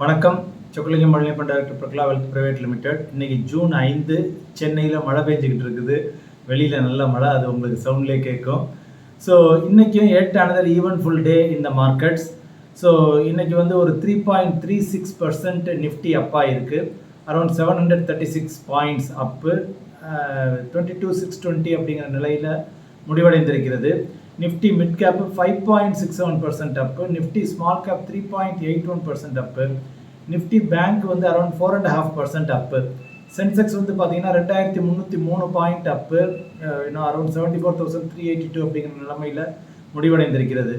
வணக்கம். Chockalingam Mazhaiyappan director Prakala wealth private limited இன்னைக்கு June ஐந்து சென்னையில் மழை பெஞ்சிக்கிட்டு இருக்குது. வெளியில் நல்ல மழை அது உங்களுக்கு சவுண்ட்லேயே கேட்கும். ஸோ இன்றைக்கும் yet another even full day இந்த மார்க்கெட்ஸ் ஸோ இன்றைக்கி வந்து ஒரு three point three six percent Nifty அப்பாக இருக்குது around seven hundred thirty six points up twenty two six twenty அப்படிங்கிற நிலையில் முடிவடைந்திருக்கிறது. Nifty mid cap five point six seven percent up Nifty small cap three point eight one percent up Nifty bank வந்து around four and half percent up Sensex வந்து பார்த்தீங்கன்னா ரெண்டாயிரத்தி முந்நூற்றி மூணு point up இன்னும் around seventy four thousand three eighty two அப்படிங்கிற நிலைமையில் முடிவடைந்திருக்கிறது.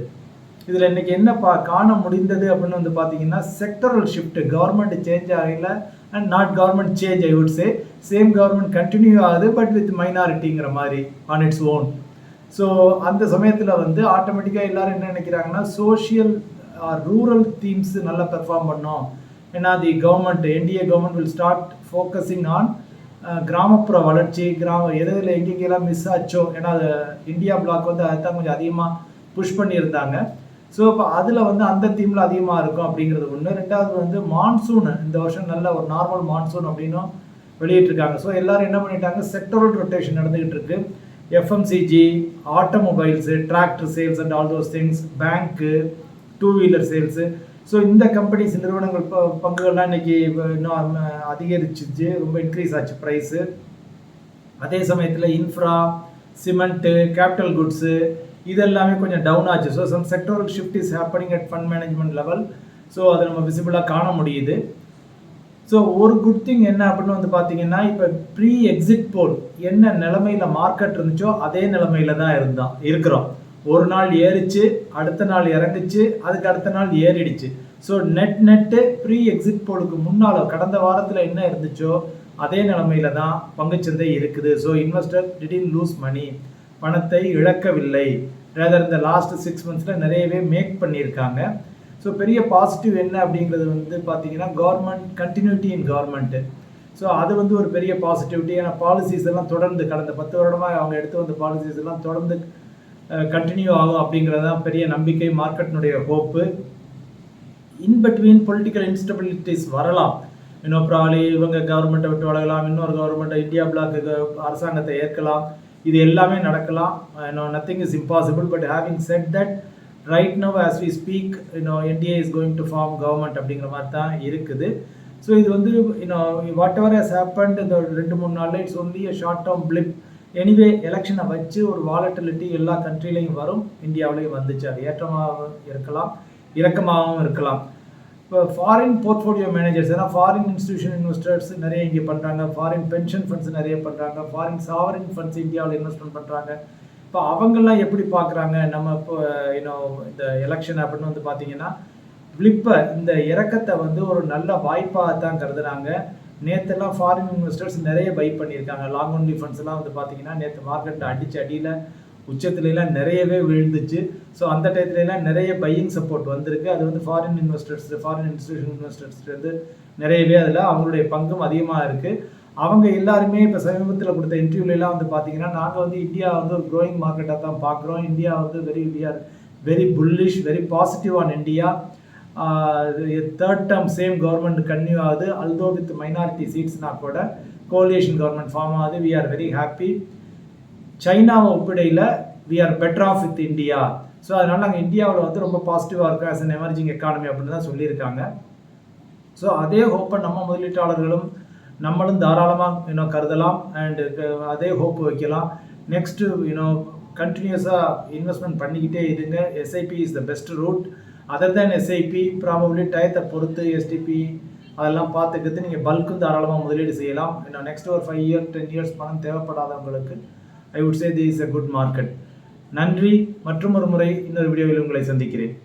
இதில் இன்னைக்கு என்ன பா காண முடிந்தது அப்படின்னு வந்து பார்த்தீங்கன்னா செக்டரல் ஷிஃப்ட் கவர்மெண்ட் சேஞ்ச் ஆகல and not government change I would say same government continue ஆகுது பட் வித் மைனாரிட்டிங்கிற மாதிரி ஆன் இட்ஸ் ஓன் ஸோ அந்த சமயத்தில் வந்து ஆட்டோமேட்டிக்காக எல்லாரும் என்ன நினைக்கிறாங்கன்னா சோஷியல் ரூரல் தீம்ஸ் நல்லா பெர்ஃபார்ம் பண்ணோம். ஏன்னா the government NDA government will start focusing on கிராமப்புற வளர்ச்சி கிராம எதில் எங்கெங்கெல்லாம் மிஸ் ஆச்சோ ஏன்னா அது இந்தியா பிளாக் வந்து அதுதான் கொஞ்சம் அதிகமாக புஷ் பண்ணியிருந்தாங்க. ஸோ இப்போ அதில் வந்து அந்த தீமில் அதிகமாக இருக்கும் அப்படிங்கிறது ஒன்று ரெண்டாவது வந்து மான்சூன் இந்த வருஷம் நல்ல ஒரு நார்மல் மான்சூன் அப்படின்னும் வெளியிட்டிருக்காங்க. ஸோ எல்லாரும் என்ன பண்ணிட்டாங்க? செக்டரல் ரொட்டேஷன் நடந்துகிட்டு இருக்குது FMCG automobiles tractor sales and all those things bank two wheeler sales so இந்த கம்பெனிஸ் நிறுவனங்கள் பங்குகள்லாம் இன்னைக்கு இன்னும் அதிகரிச்சிச்சு. ரொம்ப இன்க்ரீஸ் ஆச்சு ப்ரைஸு அதே சமயத்தில் இன்ஃப்ரா சிமெண்ட்டு கேபிட்டல் குட்ஸு இதெல்லாமே கொஞ்சம் டவுன் ஆச்சு. So some sectoral shift is happening at fund management level so அதை நம்ம விசிபிளாக காண முடியுது. ஸோ ஒரு குட் திங் என்ன அப்படின்னு வந்து பார்த்தீங்கன்னா இப்போ ப்ரீ எக்ஸிட் போல் என்ன நிலமையில மார்க்கெட் இருந்துச்சோ அதே நிலமையில தான் இருந்தோம் இருக்கிறோம் ஒரு நாள் ஏறிச்சு அடுத்த நாள் இறங்குச்சு அதுக்கு அடுத்த நாள் ஏறிடுச்சு. So net net pre exit போலுக்கு முன்னால் கடந்த வாரத்தில் என்ன இருந்துச்சோ அதே நிலமையில தான் பங்குச்சந்தை இருக்குது. So investor didn't lose money பணத்தை இழக்கவில்லை. ரேதர் இந்த லாஸ்ட் சிக்ஸ் மந்த்ஸில் நிறையவே மேக் பண்ணியிருக்காங்க. ஸோ பெரிய பாசிட்டிவ் என்ன அப்படிங்கிறது வந்து பார்த்தீங்கன்னா government continuity in government so அது வந்து ஒரு பெரிய பாசிட்டிவிட்டி ஏன்னா பாலிசிஸ் எல்லாம் தொடர்ந்து கடந்த பத்து வருடமாக அவங்க எடுத்து வந்த பாலிசிஸ் எல்லாம் தொடர்ந்து கண்டினியூ ஆகும் அப்படிங்கிறது தான் பெரிய நம்பிக்கை மார்க்கெட்டினுடைய hope in between political instabilities வரலாம். இன்னும் ப்ராலி இவங்க கவர்மெண்ட்டை விட்டு வளரலாம். இன்னொரு கவர்மெண்ட்டை இந்தியா பிளாக்கு அரசாங்கத்தை ஏற்கலாம். இது எல்லாமே நடக்கலாம். இன்னும் nothing is impossible but having set that right now as we speak இன்னும் NDA is going to form government அப்படிங்கிற மாதிரி தான் இருக்குது. ஸோ இது வந்து இன்னும் வாட் எவர் ஹஸ் ஹேப்பன்ட் இந்த ரெண்டு மூணு நாளில் it's only a short term blip anyway எலெக்ஷனை வச்சு ஒரு வாலட்டிலிட்டி எல்லா கண்ட்ரிலையும் வரும். இந்தியாவிலையும் வந்துச்சு. அது ஏற்றமாகவும் இருக்கலாம். இறக்கமாகவும் இருக்கலாம். இப்போ ஃபாரின் போர்ட்ஃபோலியோ மேனேஜர்ஸ் ஏன்னா ஃபாரின் இன்ஸ்டியூஷன் இன்வெஸ்டர்ஸ் நிறைய இங்கே பண்ணுறாங்க ஃபாரின் பென்ஷன் ஃபண்ட்ஸ் நிறைய பண்ணுறாங்க ஃபாரின் சாவரின் ஃபண்ட்ஸ் இந்தியாவில் இன்வெஸ்ட்மெண்ட் பண்ணுறாங்க இப்போ அவங்கெல்லாம் எப்படி பார்க்குறாங்க? நம்ம இப்போ இன்னும் இந்த எலெக்ஷன் அப்படின்னு வந்து பார்த்தீங்கன்னா விளிப்பை இந்த இறக்கத்தை வந்து ஒரு நல்ல வாய்ப்பாக தான் கருதுறாங்க. நேற்றுலாம் ஃபாரின் இன்வெஸ்டர்ஸ் நிறைய பை பண்ணியிருக்காங்க. லாங் ஒன்லி ஃபண்ட்ஸ்லாம் வந்து பார்த்தீங்கன்னா நேற்று மார்க்கெட்டில் அடிச்சு அடியில் உச்சத்துலலாம் நிறையவே விழுந்துச்சு. ஸோ அந்த டயத்துலலாம் நிறைய பையிங் சப்போர்ட் வந்திருக்கு. அது வந்து ஃபாரின் இன்வெஸ்டர்ஸ் ஃபாரின் இன்ஸ்டியூஷன் இன்வெஸ்டர்ஸ்லேருந்து நிறையவே அதில் அவங்களுடைய பங்கும் அதிகமாக இருக்குது அவங்க எல்லாருமே இப்போ சமீபத்தில் கொடுத்த இன்டர்வியூலாம் வந்து பார்த்தீங்கன்னா நாங்கள் வந்து இந்தியா வந்து ஒரு க்ரோயிங் மார்க்கெட்டாக தான் பார்க்குறோம் இந்தியா வந்து very we are very bullish very positive on India third term same government continue ஆகுது. அல்தோ வித் மைனாரிட்டி சீட்ஸ்னா கூட கோலியேஷன் கவர்மெண்ட் ஃபார்ம் ஆகுது. வி ஆர் வெரி ஹாப்பி சைனாவை ஒப்பிடையில் we are better off with India so அதனால் நாங்கள் இந்தியாவில் வந்து ரொம்ப பாசிட்டிவாக இருக்கோம். ஆஸ் அன் எமர்ஜிங் எக்கானமி அப்படின்னு தான் சொல்லியிருக்காங்க. ஸோ அதே ஹோப்பை நம்ம முதலீட்டாளர்களும் நம்மளும் தாராளமாக இன்னும் கருதலாம் அண்டு uh, அதே ஹோப் வைக்கலாம். நெக்ஸ்ட்டு யூனோ கண்டினியூஸாக இன்வெஸ்ட்மெண்ட் பண்ணிக்கிட்டே இருங்க. SIP is the best route other than SIP probably டயத்தை பொறுத்து எஸ்டிபி அதெல்லாம் பார்த்துக்கிறது நீங்கள் பல்க்கும் தாராளமாக முதலீடு செய்யலாம். இன்னும் நெக்ஸ்ட் ஒரு ஃபைவ் இயர் டென் இயர்ஸ் பணம் தேவைப்படாதவங்களுக்கு I would say the is a good market நன்றி. மற்றும் ஒரு முறை இன்னொரு வீடியோவில் உங்களை சந்திக்கிறேன்.